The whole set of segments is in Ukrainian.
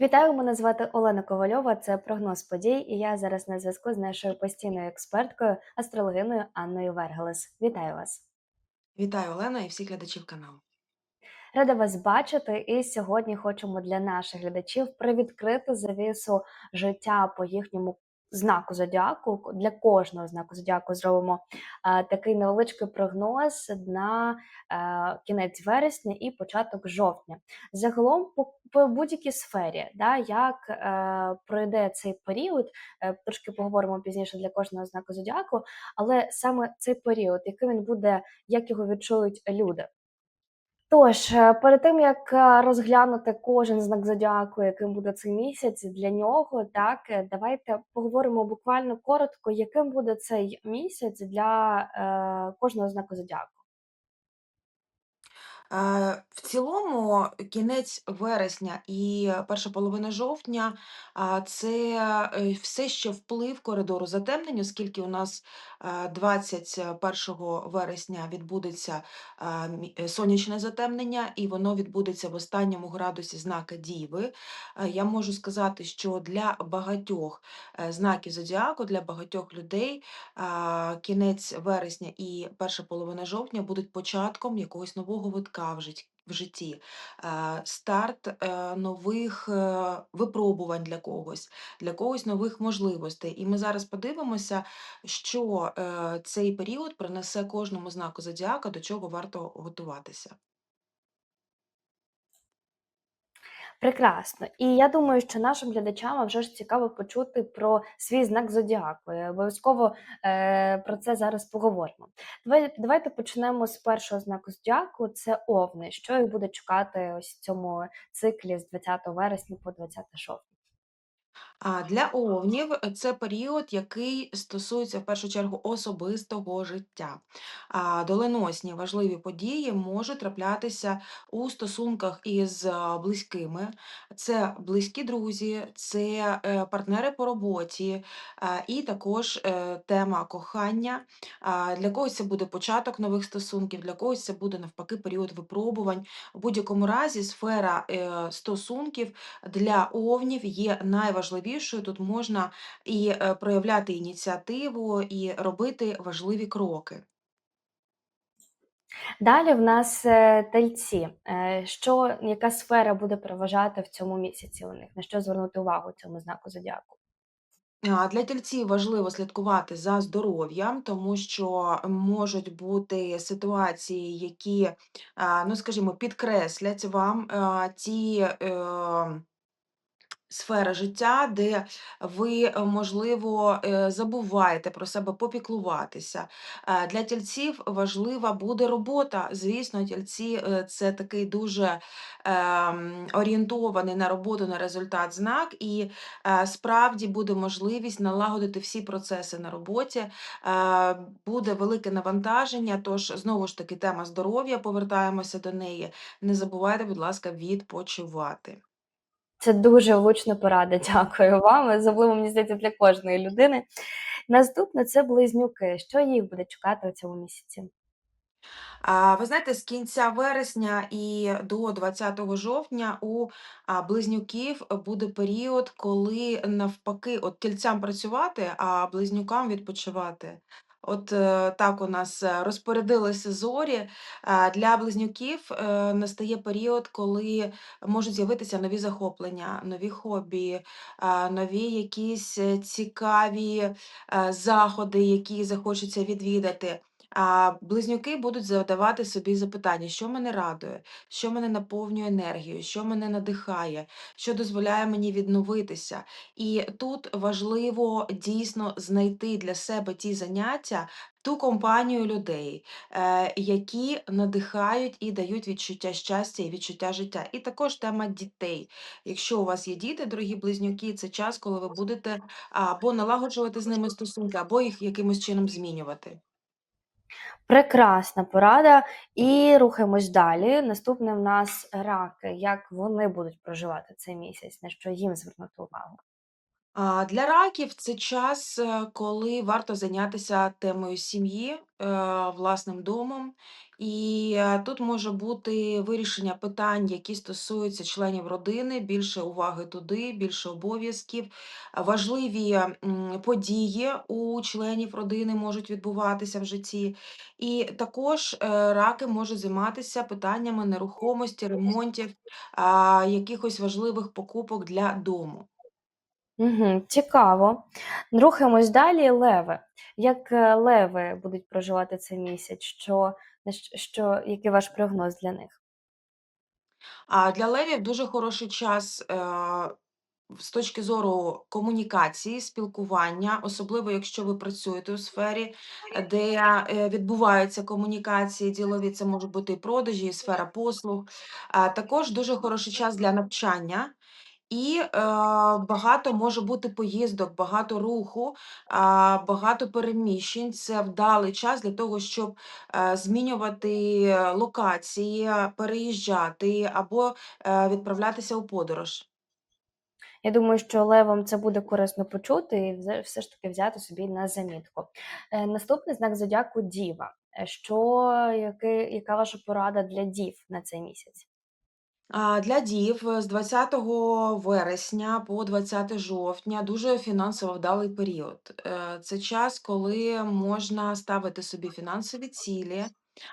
Вітаю, мене звати Олена Ковальова. Це прогноз подій, і я зараз на зв'язку з нашою постійною експерткою, астрологиною Анною Вергелес. Вітаю вас! Вітаю Олена і всіх глядачів каналу. Рада вас бачити. І сьогодні хочемо для наших глядачів привідкрити завісу життя по їхньому знаку зодіаку. Для кожного знаку зодіаку зробимо е, такий невеличкий прогноз на е, кінець вересня і початок жовтня. Загалом, по, будь-якій сфері, да, як е, пройде цей період, трошки поговоримо пізніше для кожного знаку зодіаку, але саме цей період, який він буде, як його відчують люди. Тож, е, перед тим як е, розглянути кожен знак зодіаку, яким буде цей місяць для нього, так е, давайте поговоримо буквально коротко, яким буде цей місяць для е, кожного знаку зодіаку. Е, В цілому, кінець вересня і перша половина жовтня це е, все ще вплив коридору затемнень, оскільки у нас е, 21 вересня відбудеться а, мі- е, сонячне затемнення, і воно відбудеться в останньому градусі знака Діви. Е, Я можу сказати, що для багатьох е, знаків зодіаку, для багатьох людей кінець вересня і перша половина жовтня будуть початком якогось нового витка житті. В житті Е, старт е, нових е, випробувань для когось, для когось нових можливостей. І ми зараз подивимося, що цей період принесе кожному знаку зодіака, до чого варто готуватися. Прекрасно. І я думаю, що нашим глядачам вже ж цікаво почути про свій знак зодіаку. Обов'язково е, про це зараз поговоримо. Давай, давайте почнемо з першого знаку зодіаку. Це овни. Що їх буде чекати ось в цьому циклі з 20 вересня по 20 жовтня. А для овнів е, це період, який стосується в першу чергу особистого життя. А доленосні важливі події можуть траплятися у стосунках із близькими. Це близькі друзі, це е, партнери по роботі, і також е, тема кохання. Для когось це буде початок нових стосунків, для когось це буде навпаки період випробувань. У будь-якому разі сфера стосунків для овнів є найважливішою. Тут можна і е, проявляти ініціативу, і робити важливі кроки. Далі в нас е, тельці. Е, Що, яка сфера буде переважати в цьому місяці у них? На що звернути увагу цьому знаку зодіаку? Для тільців важливо слідкувати за здоров'ям, тому що можуть бути ситуації, які, ну скажімо, підкреслять вам ті. Сфера життя, де ви, е, можливо, е, забуваєте про себе попіклуватися. Е, Для тільців важлива буде робота. Звісно, тільці е, це такий дуже ем, орієнтований на роботу, на результат знак, і справді буде можливість налагодити всі процеси на роботі. Буде велике навантаження, тож знову ж таки тема здоров'я, повертаємося до неї. Не забувайте, будь ласка, відпочивати. Це дуже влучна порада. Дякую вам. Особливо, мені здається, для кожної людини. Наступне це близнюки. Що їх буде чекати у цьому місяці? А, ви знаєте, з кінця вересня і до 20 жовтня у близнюків буде період, коли навпаки, от тільцям працювати, а близнюкам відпочивати. От е, так у нас е, розпорядилися зорі. Для близнюків е, настає період, коли можуть з'явитися нові захоплення, нові хобі, нові якісь цікаві заходи, які захочеться відвідати. А близнюки будуть задавати собі запитання, що мене радує, що мене наповнює енергією, що мене надихає, що дозволяє мені відновитися. І тут важливо дійсно знайти для себе ті заняття, ту компанію людей, е, які надихають і дають відчуття щастя і відчуття життя. І також тема дітей. Якщо у вас є діти, дорогі близнюки, це час, коли ви будете або налагоджувати з ними стосунки, або їх якимось чином змінювати. Прекрасна порада. І рухаємось далі. Наступне в нас раки. Як вони будуть проживати цей місяць, на що їм звернути увагу? А, Для раків це час, е, коли варто зайнятися темою сім'ї, е, власним домом. І е, тут може бути вирішення питань, які стосуються членів родини, більше уваги туди, більше обов'язків. А Важливі м, події у членів родини можуть відбуватися в житті. І також е, раки можуть займатися питаннями нерухомості, ремонтів, а, якихось важливих покупок для дому. Угу, цікаво. Рухаємось далі. Леви. Як е, леви будуть проживати цей місяць? Що, що, який ваш прогноз для них? А для левів дуже хороший час е, з точки зору комунікації, спілкування, особливо якщо ви працюєте у сфері, е, де е, відбуваються комунікації ділові, це можуть бути і продажі, і сфера послуг. А також дуже хороший час для навчання. І е, багато може бути поїздок, багато руху, а, багато переміщень. Це вдалий час для того, щоб е, змінювати е, локації, переїжджати або е, відправлятися у подорож. Я думаю, що левам це буде корисно почути і все ж таки взяти собі на замітку. Е, Наступний знак зодіаку Діва. Е, Що, який, яка ваша порада для дів на цей місяць? Для дів е, з 20 вересня по 20 жовтня дуже фінансово вдалий період. Е, Це час, коли можна ставити собі фінансові цілі,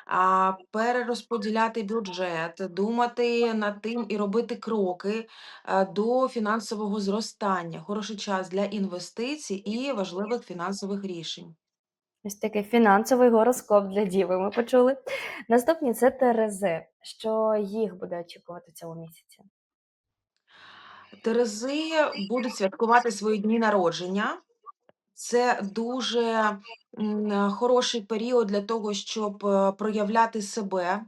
а, перерозподіляти бюджет, думати над тим і робити кроки е, до фінансового зростання. Хороший час для інвестицій і важливих фінансових рішень. Ось такий фінансовий гороскоп для діви. Ми почули. Наступні це Терези. Що їх буде очікувати цього місяця? Терези будуть святкувати свої дні народження. Це дуже, хороший період для того, щоб, е, проявляти себе.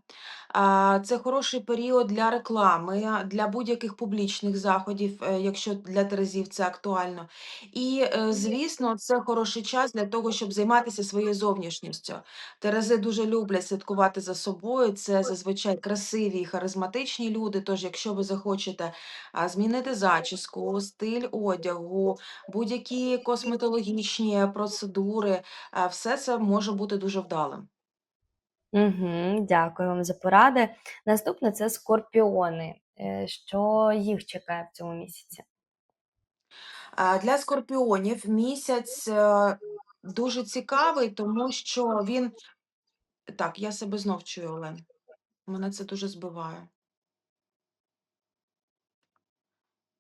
А, це хороший період для реклами, для будь-яких публічних заходів, е, якщо для терезів це актуально. І, е, звісно, це хороший час для того, щоб займатися своєю зовнішністю. Терези дуже люблять слідкувати за собою. Це зазвичай красиві і харизматичні люди. Тож, якщо ви захочете, а, змінити зачіску, стиль одягу, будь-які косметологічні процедури, а, все це може бути дуже вдалим. Угу, дякую вам за поради. Наступне це скорпіони. Е, Що їх чекає в цьому місяці? Для скорпіонів місяць е, дуже цікавий, тому що він так, я себе знов чую, Олен. Мене це дуже збиває.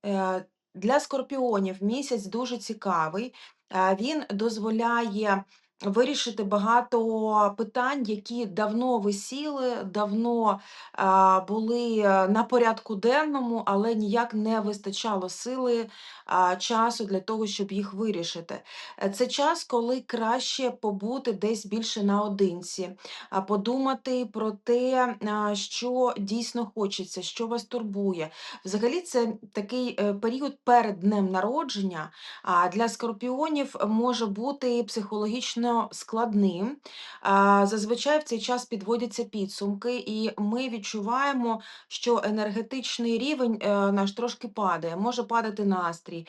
Е, Для скорпіонів місяць дуже цікавий. Е, Він дозволяє вирішити багато питань, які давно висіли, давно а, були е, на порядку денному, але ніяк не вистачало сили, а, часу для того, щоб їх вирішити. Е, Це час, коли краще побути десь більше наодинці, а, подумати про те, що дійсно хочеться, що вас турбує. Взагалі, це такий е, період перед днем народження, а для скорпіонів може бути психологічно складним. А, Зазвичай в цей час підводяться підсумки, і ми відчуваємо, що енергетичний рівень е, наш трошки падає. Може падати настрій,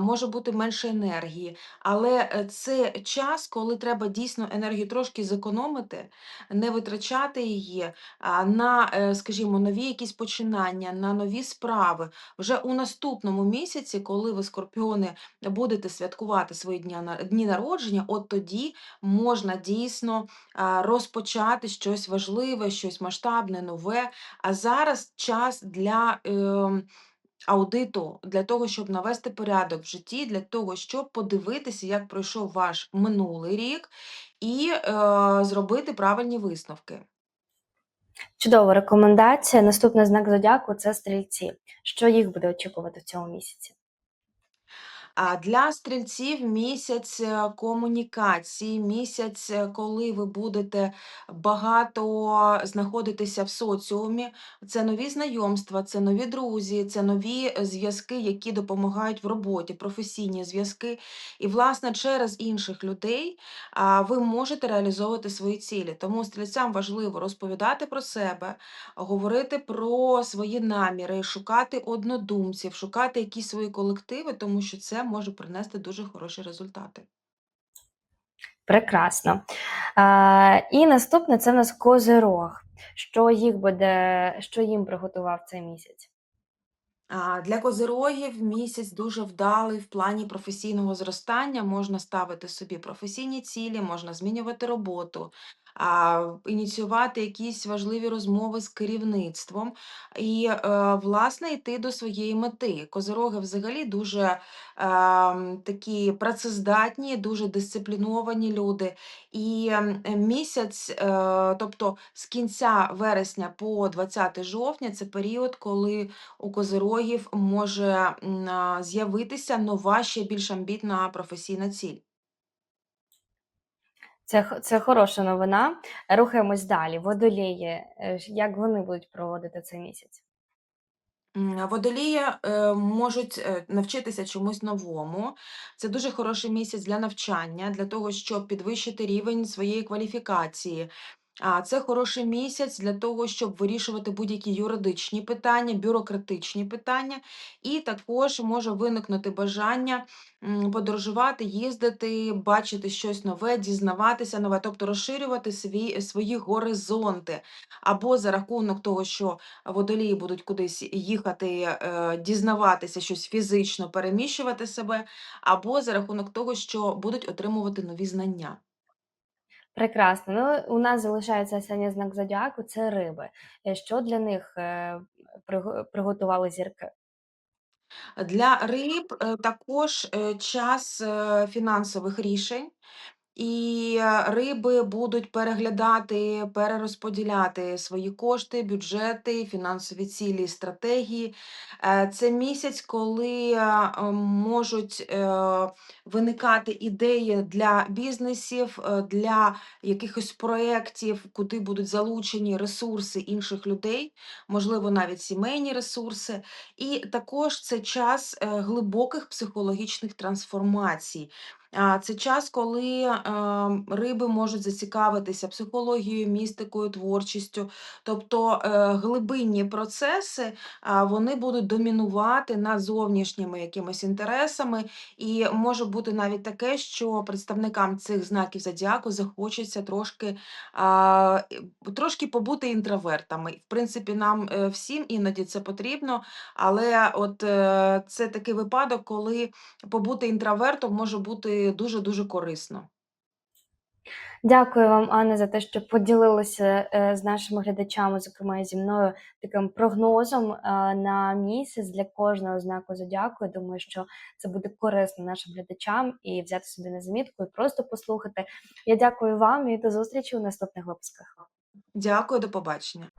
може бути менше енергії. Але е, це час, коли треба дійсно енергію трошки зекономити, не витрачати її на, е, скажімо, нові якісь починання, на нові справи. Вже у наступному місяці, коли ви, скорпіони, будете святкувати свої дні народження, от тоді можна дійсно розпочати щось важливе, щось масштабне, нове. А зараз час для. ем, Аудиту для того, щоб навести порядок в житті, для того, щоб подивитися, як пройшов ваш минулий рік, і е, зробити правильні висновки. Чудова рекомендація. Наступний знак зодіаку це стрільці. Що їх буде очікувати в цьому місяці? А для стрільців місяць е, комунікації, місяць, е, коли ви будете багато знаходитися в соціумі. Це нові знайомства, це нові друзі, це нові е, зв'язки, які допомагають в роботі, професійні зв'язки. І, власне, через інших людей ви можете реалізовувати свої цілі. Тому стрільцям важливо розповідати про себе, говорити про свої наміри, шукати однодумців, шукати якісь свої колективи, тому що це може принести дуже хороші результати. Прекрасно. Е, і наступне це в нас козирог. Що їх буде, що їм приготував цей місяць? Для козирогів місяць дуже вдалий в плані професійного зростання. Можна ставити собі професійні цілі, можна змінювати роботу, а, ініціювати якісь важливі розмови з керівництвом і, е, власне, йти до своєї мети. Козироги взагалі дуже ем, такі працездатні, дуже дисципліновані люди. І ем, місяць, е, тобто з кінця вересня по 20 жовтня, це період, коли у козирогів може з'явитися нова, ще більш амбітна професійна ціль. Це, це хороша новина. Рухаємось далі. Водолії, е, як вони будуть проводити цей місяць? Водолії е, можуть е, навчитися чомусь новому. Це дуже хороший місяць для навчання, для того, щоб підвищити рівень своєї кваліфікації. А це хороший місяць для того, щоб вирішувати будь-які юридичні питання, бюрократичні питання, і також може виникнути бажання подорожувати, їздити, бачити щось нове, дізнаватися нове, тобто розширювати свій, свої горизонти. Або за рахунок того, що водолії будуть кудись їхати, е, дізнаватися щось фізично, переміщувати себе, або за рахунок того, що будуть отримувати нові знання. Прекрасно. Ну, у нас залишається останній знак зодіаку це риби. Е, Що для них е, приго- приготували зірки? Для риб е, також час фінансових рішень. І е, риби будуть переглядати, перерозподіляти свої кошти, бюджети, фінансові цілі, стратегії. Е, Це місяць, коли е, можуть виникати ідеї для бізнесів, для якихось проєктів, куди будуть залучені ресурси інших людей, можливо, навіть сімейні ресурси. І також це час глибоких психологічних трансформацій. Це час, коли ем, риби можуть зацікавитися психологією, містикою, творчістю. Тобто е, глибинні процеси вони будуть домінувати над зовнішніми якимись інтересами, і може бути навіть таке, що представникам цих знаків зодіаку захочеться трошки, трошки побути інтровертами. В принципі, нам е, всім іноді це потрібно, але от е, це такий випадок, коли побути інтровертом може бути дуже-дуже корисно. Дякую вам, Анна, за те, що поділилися е, з нашими глядачами, зокрема і зі мною, таким прогнозом е, на місяць для кожного знаку зодіаку. Я думаю, що це буде корисно нашим глядачам і взяти собі на замітку і просто послухати. Я дякую вам і до зустрічі у наступних випусках. Дякую, до побачення.